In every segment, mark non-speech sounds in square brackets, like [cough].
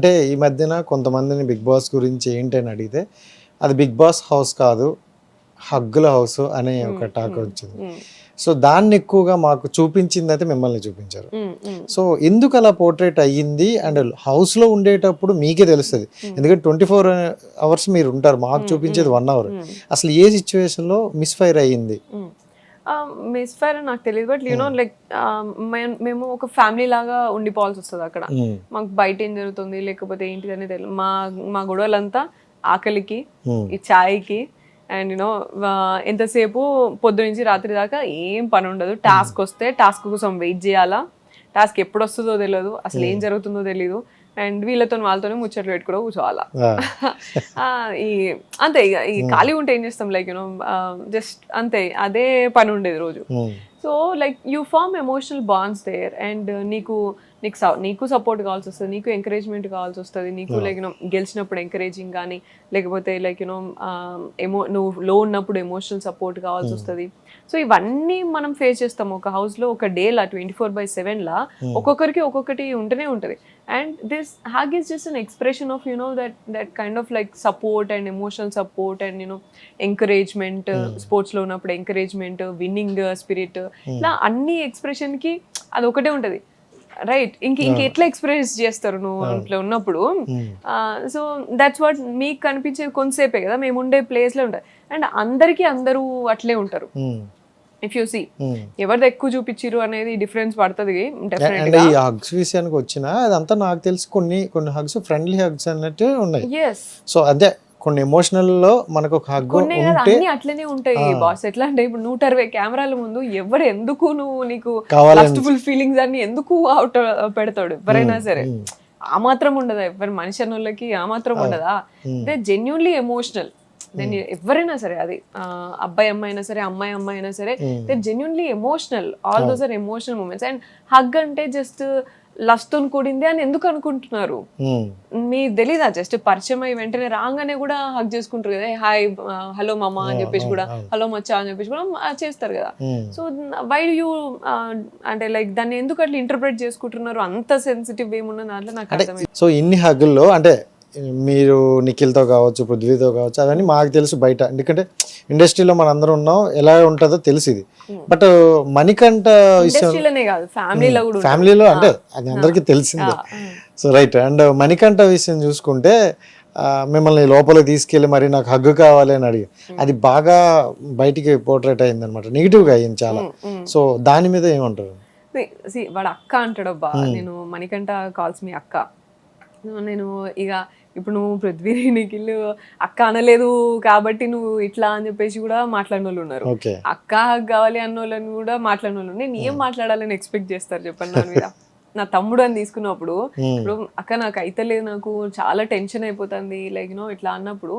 అంటే ఈ మధ్యన కొంతమందిని బిగ్ బాస్ గురించి ఏంటని అడిగితే అది బిగ్ బాస్ హౌస్ కాదు హగ్గుల హౌస్ అనే ఒక టాక్ వచ్చింది. సో దాన్ని ఎక్కువగా మాకు చూపించింది అయితే మిమ్మల్ని చూపించారు. సో ఎందుకు అలా పోర్ట్రేట్ అయ్యింది? అండ్ హౌస్లో ఉండేటప్పుడు మీకే తెలుస్తుంది. ఎందుకంటే ట్వంటీ ఫోర్ అవర్స్ మీరు ఉంటారు మాకు చూపించేది వన్ అవర్. అసలు ఏ సిచ్యువేషన్లో మిస్ఫైర్ అయ్యింది? మిస్ ఫైర్ నాకు తెలియదు బట్ యూనో లైక్ మేము ఒక ఫ్యామిలీ లాగా ఉండిపోవాల్సి వస్తుంది అక్కడ. ఉమ్, మాకు బయట ఏం జరుగుతుంది లేకపోతే ఏంటిది అనేది తెలియదు మా మా గొడవలంతా ఆకలికి ఉమ్, ఈ ఛాయ్కి అండ్ యూనో ఎంతసేపు పొద్దు నుంచి రాత్రి దాకా ఏం పని ఉండదు. టాస్క్ వస్తే టాస్క్ కోసం వెయిట్ చేయాలా? టాస్క్ ఎప్పుడు వస్తుందో తెలియదు అసలు ఏం జరుగుతుందో తెలియదు అండ్ వీళ్ళతో వాళ్ళతోనే ముచ్చట్లు పెట్టుకోవడం కూర్చోవాలా ఈ అంతే ఇక ఈ ఖాళీ ఉంటే ఏం చేస్తాం? లైక్ యూనో జస్ట్ అంతే అదే పని ఉండేది రోజు. So like you form emotional bonds there and నీకు నీకు నీకు సపోర్ట్ కావాల్సి వస్తుంది నీకు ఎంకరేజ్మెంట్ కావాల్సి వస్తుంది. నీకు లైక్ యూనో గెలిచినప్పుడు ఎంకరేజింగ్ కానీ లేకపోతే లైక్ యూనో ఎమో నువ్వు లో ఉన్నప్పుడు ఎమోషనల్ సపోర్ట్ కావాల్సి వస్తుంది. సో ఇవన్నీ మనం ఫేస్ చేస్తాం ఒక house లో ఒక డేలా ట్వంటీ ఫోర్ బై లా ఒక్కొక్కరికి ఒక్కొక్కటి ఉంటూనే ఉంటుంది. And this hug is just an expression of you know that that kind of like support and emotional support and you know encouragement స్పోర్ట్స్లో ఉన్నప్పుడు ఎంకరేజ్మెంట్ విన్నింగ్ స్పిరిట్ ఇలా అన్ని expression కి అది ఒకటే ఉంటది. రైట్ ఇంక ఇంక ఎట్లా ఎక్స్ప్రెస్ చేస్తారు నువ్వు ఇట్లా ఉన్నప్పుడు? సో దట్స్ వాట్ మీకు కనిపించేది కొంతసేపే కదా మేము ఉండే place లో ఉంటుంది అండ్ అందరికీ అందరూ అట్లే ఉంటారు. If you see. ఎవరిది ఎక్కువ చూపించిర్రు అనేది డిఫరెన్స్ పడుతుంది అండ్ ఈ హగ్స్ విషయానికి వచ్చిన అదంతా నాకు తెలిసి కొన్ని కొన్ని హగ్స్ ఫ్రెండ్లీ హగ్స్ అన్నట్టు ఉన్నాయి. సో అదే కొన్ని ఎమోషనల్లో మనకు ఒక హగ్ కొన్ని కదా ఉంటే అన్ని అట్లనే ఉంటాయి బాస్. ఎట్లా అంటే ఇప్పుడు నూట అరవై కెమెరాల ముందు ఎవరు ఎందుకు నువ్వు నీకు లస్ట్ఫుల్ ఫీలింగ్స్ అన్ని ఎందుకు అవుట్ పెడతాడు? ఎవరైనా సరే. ఆ మాత్రం ఉండదా? ఎవరి మనిషి అన్న వాళ్ళకి ఆ మాత్రం ఉండదా? దే జెన్యున్లీ ఎమోషనల్ దెన్ ఎవరైనా సరే అది అబ్బాయి అమ్మాయి అయినా సరే అమ్మాయి అమ్మాయి అయినా సరే they genuinely emotional all those are emotional moments and hug అంటే జస్ట్ లస్తో కూడింది అని ఎందుకు అనుకుంటున్నారు? మీ తెలీదా? జస్ట్ పరిచయం అయ్యి వెంటనే రాగానే కూడా హగ్ చేసుకుంటారు కదా హాయ్ హలో మామ అని చెప్పేసి కూడా హలో మచ్చా అని చెప్పేసి కూడా చేస్తారు కదా. సో వై యూ అంటే లైక్ దాన్ని ఎందుకు అట్లా ఇంటర్ప్రిట్ చేసుకుంటున్నారు? అంత సెన్సిటివ్ ఏమున్న దాంట్లో నాకు అర్థమైంది. సో ఇన్ని హగ్గుల్లో అంటే మీరు నిఖిల్తో కావచ్చు పృథ్వీతో కావచ్చు అవన్నీ మాకు తెలుసు బయట. ఎందుకంటే ఇండస్ట్రీలో మన అందరం ఉన్నాం ఎలా ఉంటుందో తెలుసు ఇది. బట్ మణికంఠ విషయం కాదు ఫ్యామిలీలో అంటే అది అందరికీ తెలిసిందే. సో రైట్ అండ్ మణికంఠ విషయం చూసుకుంటే మిమ్మల్ని లోపలికి తీసుకెళ్ళి మరి నాకు హగ్గు కావాలి అని అడిగి అది బాగా బయటికి పోర్ట్రేట్ అయింది అనమాట నెగిటివ్గా అయింది చాలా. సో దాని మీద ఏమంటారు? వాడు అక్క అంటాడబ్బా నేను మణికంఠ కాల్స్ మీ అక్క. నేను ఇక ఇప్పుడు నువ్వు పృథ్వీ నిఖిల్ అక్క అనలేదు కాబట్టి నువ్వు ఇట్లా అని చెప్పేసి కూడా మాట్లాడిన వాళ్ళు ఉన్నారు అక్క కావాలి అన్న వాళ్ళని కూడా మాట్లాడిన వాళ్ళు నేను ఏం మాట్లాడాలని ఎక్స్పెక్ట్ చేస్తారు చెప్పండి దాని మీద? [laughs] నా తమ్ముడు అని తీసుకున్నప్పుడు ఇప్పుడు అక్క నాకు అయితలేదు నాకు చాలా టెన్షన్ అయిపోతుంది లైక్ నో ఇట్లా అన్నప్పుడు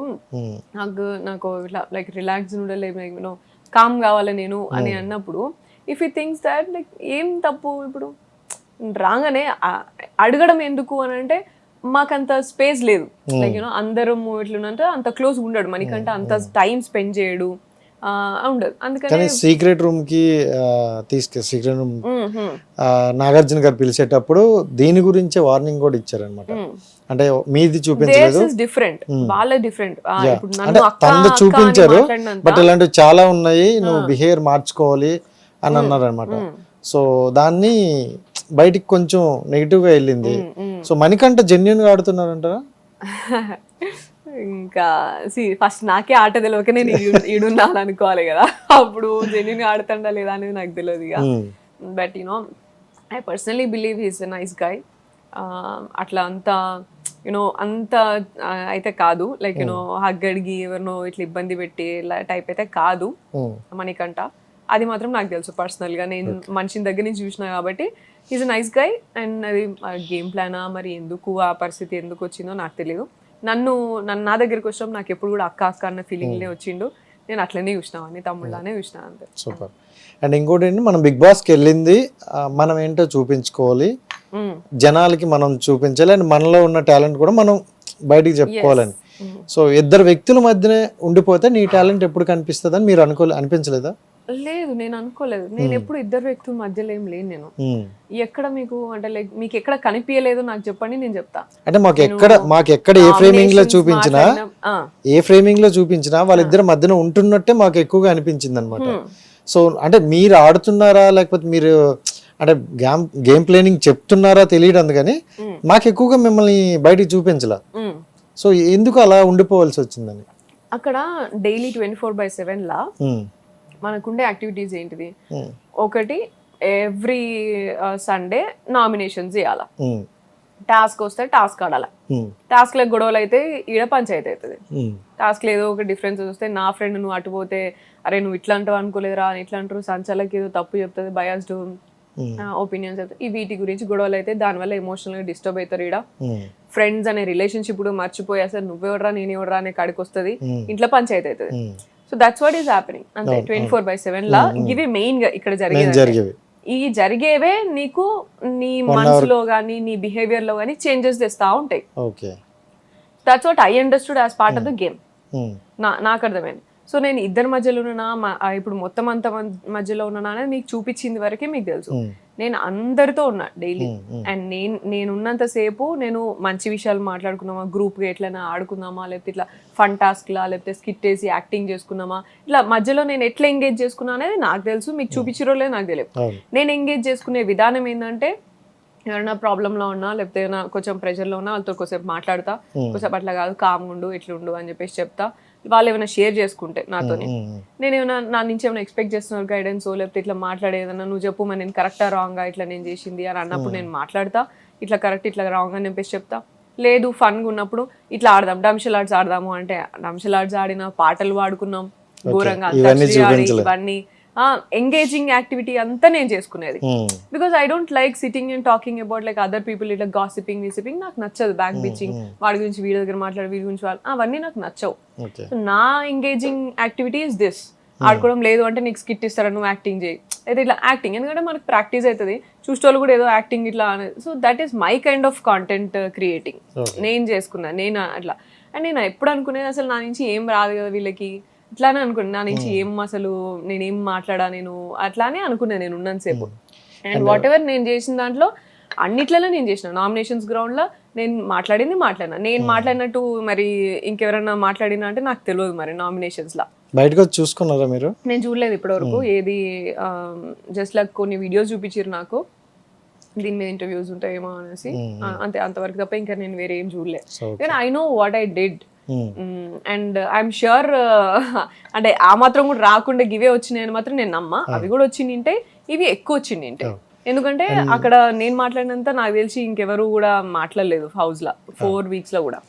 నాకు నాకు ఇట్లా like relax like no calm కావాలి నేను అని అన్నప్పుడు if you things that like ఏం తప్పు ఇప్పుడు? రాగానే అడగడం ఎందుకు అని అంటే మాకంత స్పేస్ లేదు. లైక్ యూనో అందరం ఇట్లున్నంటే అంత క్లోజ్ ఉండడు. మనకంటే అంత టైం స్పెండ్ చేయడు. ఉండదు. అందుకని కానీ సీక్రెట్ రూమ్కి తీసుకె సీక్రెట్ రూమ్ నాగార్జున గారు పిలిచేటప్పుడు దీని గురించే వార్నింగ్ కూడా ఇచ్చారనమాట. అంటే మీది చూపించలేదు. Different. వాళ్ళ డిఫరెంట్ ఇప్పుడు అని చూపించారు బట్ ఇలాంటివి చాలా ఉన్నాయి. నువ్వు బిహేవియర్ మార్చుకోవాలి అని అన్నారు అనమాట సో దాన్ని బయటికి కొంచెం నెగిటివ్గా వెళ్ళింది. సో మణికంఠ జెన్యున్గా ఆడుతున్నారంటారా? ఇంకా సి ఫస్ట్ నాకే ఆట తెలియక నేను ఈడు- ఈడున్నాను అనుకోవాలి కదా. అప్పుడు జెన్యున్ ఆడుతుండా లేదా అనేది నాకు తెలియదు ఇక. But you know I personally believe he's a nice guy అట్లా అంత యునో అంత అయితే కాదు. లైక్ యునో హగ్ అడిగి ఎవరినో ఇట్లా ఇబ్బంది పెట్టి టైప్ అయితే కాదు. మనకంట అది మాత్రం నాకు తెలుసు పర్సనల్గా. నేను మనిషిని దగ్గర నుంచి చూసిన కాబట్టి ఈజ్ నైస్ గై అండ్ అది గేమ్ ప్లానా మరి ఎందుకు ఆ పరిస్థితి ఎందుకు వచ్చిందో నాకు తెలియదు నన్ను నన్ను నా దగ్గరికి వచ్చినప్పుడు నాకు ఎప్పుడు కూడా అక్క అక్క అన్న ఫీలింగ్లే వచ్చిండు. నేను అట్లనే చూసినామని తమ్ముళ్ళనే చూసినా అంతే. సూపర్ అండ్ ఇంకోటి ఏంటి మనం బిగ్ బాస్కి వెళ్ళింది మనం ఏంటో చూపించుకోవాలి. Mm. జనాలకి మనం చూపించాలి అండ్ మనలో ఉన్న టాలెంట్ కూడా మనం బయటికి చెప్పుకోవాలని. సో ఇద్దరు వ్యక్తుల మధ్యనే ఉండిపోతే నీ టాలెంట్ ఎప్పుడు కనిపిస్తుంది అని మీరు అనుకో అనిపించలేదా? లేదు నేను అనుకోలేదు. నేను ఎప్పుడు ఇద్దరు వ్యక్తుల మధ్యలో ఏం లేను నేను. ఉమ్. ఎక్కడ మీకు అంటే లైక్ మీకు ఎక్కడ కనిపించలేదు నాకు చెప్పండి నేను చెప్తా. అంటే మాకు ఎక్కడ మాకు ఎక్కడ ఏ ఫ్రేమింగ్లో చూపించినా ఏ ఫ్రేమింగ్లో చూపించినా వాళ్ళిద్దరి మధ్యన ఉంటున్నట్టే మాకు ఎక్కువగా అనిపించింది అనమాట సో అంటే మీరు ఆడుతున్నారా లేకపోతే మీరు అంటే గేమ్ గేమ్ ప్లానింగ్ చెప్తున్నారా తెలియదు అందుకని Hmm. మాకు ఎక్కువగా మిమ్మల్ని బయటికి చూపించలా. సో ఎందుకు అలా ఉండిపోవాల్సి వచ్చిందని? అక్కడ daily twenty four by seven లా మనకుండే యాక్టివిటీస్ ఏంటిది? ఒకటి ఎవ్రీ సండే నామినేషన్స్ చేయాల. టాస్క్ వస్తే టాస్క్ ఆడాల. టాస్క్లో గొడవలు అయితే ఈడ పంచాయతీ అవుతుంది టాస్క్ ఏదో ఒక డిఫరెన్స్ వస్తే నా ఫ్రెండ్ నువ్వు అటు పోతే అరే నువ్వు ఇట్లా అంటావు అనుకోలేదురా అని ఇట్లా అంటారు సంచలకి ఏదో తప్పు చెప్తుంది బయాస్డ్ ఒపీనియన్స్ చెప్తుంది. ఈ వీటి గురించి గొడవలు అయితే దానివల్ల ఎమోషనల్గా డిస్టర్బ్ అవుతారు ఈడ ఫ్రెండ్స్ అనే రిలేషన్షిప్ మర్చిపోయి అసలు నువ్వెవడరా నేను ఎవడరా అనే కాడికి వస్తుంది. ఇంట్లో పంచాయతీ అవుతుంది. So that's what is happening అంతే ట్వంటీ ఫోర్ బై సెవెన్ లా ఇవి మెయిన్గా ఇక్కడ జరిగేవి. ఈ జరిగేవే నీకు నీ మనసులో కానీ నీ బిహేవియర్లో కానీ చేంజెస్ తెస్తా ఉంటాయి. That's what I understood as part of the game నా నాకు అర్థమైంది. సో నేను ఇద్దరి మధ్యలో ఉన్నానా ఆ ఇప్పుడు మొత్తం అంత మధ్యలో ఉన్నానా అనేది మీకు చూపించింది వరకే మీకు తెలుసు. ఉమ్, నేను అందరితో ఉన్నా డైలీ. అండ్ నేను నేను ఉన్నంత సేపు నేను మంచి విషయాలు మాట్లాడుకున్నామా? గ్రూప్గా ఎట్లైనా ఆడుకుందామా లేకపోతే ఇట్లా ఫన్ టాస్క్లా లేకపోతే స్కిట్ వేసి యాక్టింగ్ చేసుకున్నామా? ఇట్లా మధ్యలో నేను ఎట్లా ఎంగేజ్ చేసుకున్నా అనేది నాకు తెలుసు. మీకు చూపించారో లేదు నాకు తెలియదు. నేను ఎంగేజ్ చేసుకునే విధానం ఏంటంటే ఎవరైనా ప్రాబ్లంలో ఉన్నా లేకపోతే ఏమైనా కొంచెం ప్రెషర్లో ఉన్నా వాళ్ళతో కొంచెంసేపు మాట్లాడతా. కొంచెం అట్లా కాదు కామ్ ఉండు ఇట్లా ఉండు అని చెప్పేసి చెప్తా. వాళ్ళు ఏమైనా షేర్ చేసుకుంటే ఉమ్, నేను ఏమైనా నా నుంచి ఏమైనా ఎక్స్పెక్ట్ చేస్తున్నారు గైడెన్స్ లేకపోతే ఇట్లా మాట్లాడేదన్నా నువ్వు చెప్పు మరి నేను కరెక్టా రాంగా ఇట్లా నేను చేసింది అని అన్నప్పుడు నేను మాట్లాడతా. ఇట్లా కరెక్ట్ ఇట్లా రాంగ్ అని చెప్పేసి చెప్తా. లేదు ఫన్గా ఉన్నప్పుడు ఇట్లా ఆడదాం. డంషల్ ఆర్ట్స్ ఆడదాము అంటే డంషల్ ఆర్ట్స్ ఆడిన పాటలు పాడుకున్నాం. ఘోరంగా ఇవన్నీ ఎంగేజింగ్ యాక్టివిటీ అంతా నేను చేసుకునేది. Because I don't like sitting and talking about like other people ఇట్లా గాసిపింగ్ విసిపింగ్ నాకు నచ్చదు బ్యాక్ బిచ్చింగ్ వాడి గురించి వీడి దగ్గర మాట్లాడి వీడి గురించి వాళ్ళు అవన్నీ నాకు నచ్చవు. నా ఎంగేజింగ్ యాక్టివిటీ ఇస్ దిస్ ఆడుకోవడం లేదు అంటే నీకు స్కిట్ ఇస్తారా నువ్వు యాక్టింగ్ చేయి. అయితే ఇట్లా యాక్టింగ్ ఎందుకంటే మనకు ప్రాక్టీస్ అవుతుంది చూసేవాళ్ళు కూడా ఏదో యాక్టింగ్ ఇట్లా అనేది so that is my kind of content creating నేను చేసుకున్నా నేను అట్లా. అండ్ నేను ఎప్పుడు అనుకునేది అసలు నా నుంచి ఏం రాదు కదా వీళ్ళకి. ఇట్లానే అనుకున్నాను నా నుంచి ఏం అసలు నేనేం మాట్లాడా నేను? అట్లానే అనుకున్నాను నేను ఉన్నంతసేపు అండ్ వాట్ ఎవర్ నేను చేసిన దాంట్లో అన్నిట్లలో నేను చేసిన. నామినేషన్స్ గ్రౌండ్లో నేను మాట్లాడింది మాట్లాడినా. నేను మాట్లాడినట్టు మరి ఇంకెవరన్నా మాట్లాడినా అంటే నాకు తెలియదు మరి నామినేషన్స్ లా. బయటకు చూసుకున్నారా మీరు? నేను చూడలేదు ఇప్పటివరకు. ఏది జస్ట్ లైక్ కొన్ని వీడియోస్ చూపించారు నాకు. దీని మీద ఇంటర్వ్యూస్ ఉంటాయేమో అనేసి. అంతే అంతవరకు తప్ప ఇంకా నేను వేరే ఏం చూడలేదు I know what I did and I'm sure అంటే ఆ మాత్రం కూడా రాకుండా గివే వచ్చినాయని మాత్రం నేను నమ్మ. అవి కూడా వచ్చింటే ఇవి ఎక్కువ వచ్చింటే ఎందుకంటే అక్కడ నేను మాట్లాడినంత నాకు తెలిసి ఇంకెవరు కూడా మాట్లాడలేదు హౌస్లో ఫోర్ వీక్స్లో కూడా.